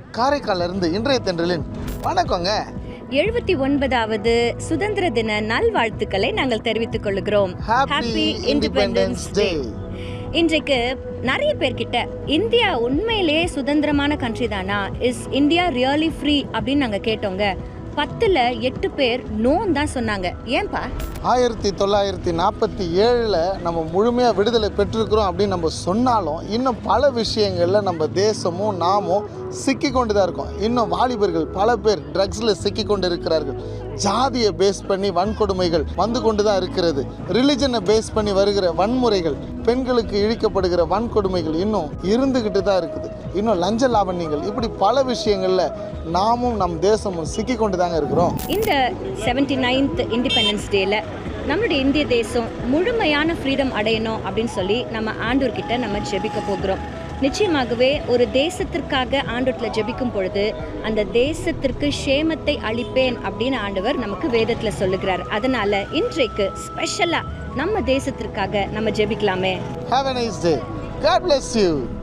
காரைக்கால்ல இருந்து இன்றைய தென்றலின் வணக்கங்க. எழுபத்தி ஒன்பதாவது சுதந்திர தின நல்வாழ்த்துக்களை நாங்கள் தெரிவித்துக் கொள்கிறோம். ஹாப்பி இண்டிபெண்டன்ஸ் டே இன்றைக்கு நிறைய பேர்கிட்ட இந்தியா உண்மையிலேயே சுதந்திரமான கண்ட்ரி தானா? இஸ் இந்தியா ரியலி ஃப்ரீ அப்படின்னு நாங்க கேட்டோங்க. பத்துல எட்டு பேர் நோன் தான் சொன்னாங்க. ஏன்பா? ஆயிரத்தி தொள்ளாயிரத்தி நாற்பத்தி ஏழில் நம்ம முழுமையாக விடுதலை பெற்றிருக்கிறோம் அப்படின்னு நம்ம சொன்னாலும் இன்னும் பல விஷயங்களில் நம்ம தேசமும் நாமும் சிக்கி கொண்டு தான் இருக்கோம். இன்னும் வாலிபர்கள் பல பேர் ட்ரக்ஸில் சிக்கி கொண்டு இருக்கிறார்கள். ஜாதியை பேஸ் பண்ணி வன்கொடுமைகள் வந்து கொண்டு தான் இருக்கிறது. ரிலிஜனை பேஸ் பண்ணி வருகிற வன்முறைகள் பெண்களுக்கு இழிக்கப்படுகிற வன்கொடுமைகள் இன்னும் இருந்துக்கிட்டு தான் இருக்குது. இன்னும் லஞ்ச லாவண்யங்கள் இப்படி பல விஷயங்களில் நாமும் நம் தேசமும் சிக்கி கொண்டு தாங்க இருக்கிறோம். இந்த செவன்டி நைன்த் இண்டிபெண்டன்ஸ் டேல நம்மளுடைய இந்திய தேசம் முழுமையான ஃப்ரீடம் அடையணும் அப்படின்னு சொல்லி நம்ம ஆண்டூர்கிட்ட நம்ம ஜெபிக்க போகிறோம். நிச்சயமாகவே ஒரு தேசத்திற்காக ஆண்டூர்ல ஜெபிக்கும் பொழுது அந்த தேசத்திற்கு ஷேமத்தை அளிப்பேன் அப்படின்னு ஆண்டவர் நமக்கு வேதத்துல சொல்லுகிறார். அதனால இன்றைக்கு ஸ்பெஷலா நம்ம தேசத்திற்காக நம்ம ஜெபிக்கலாமே. Have a nice day. God bless you.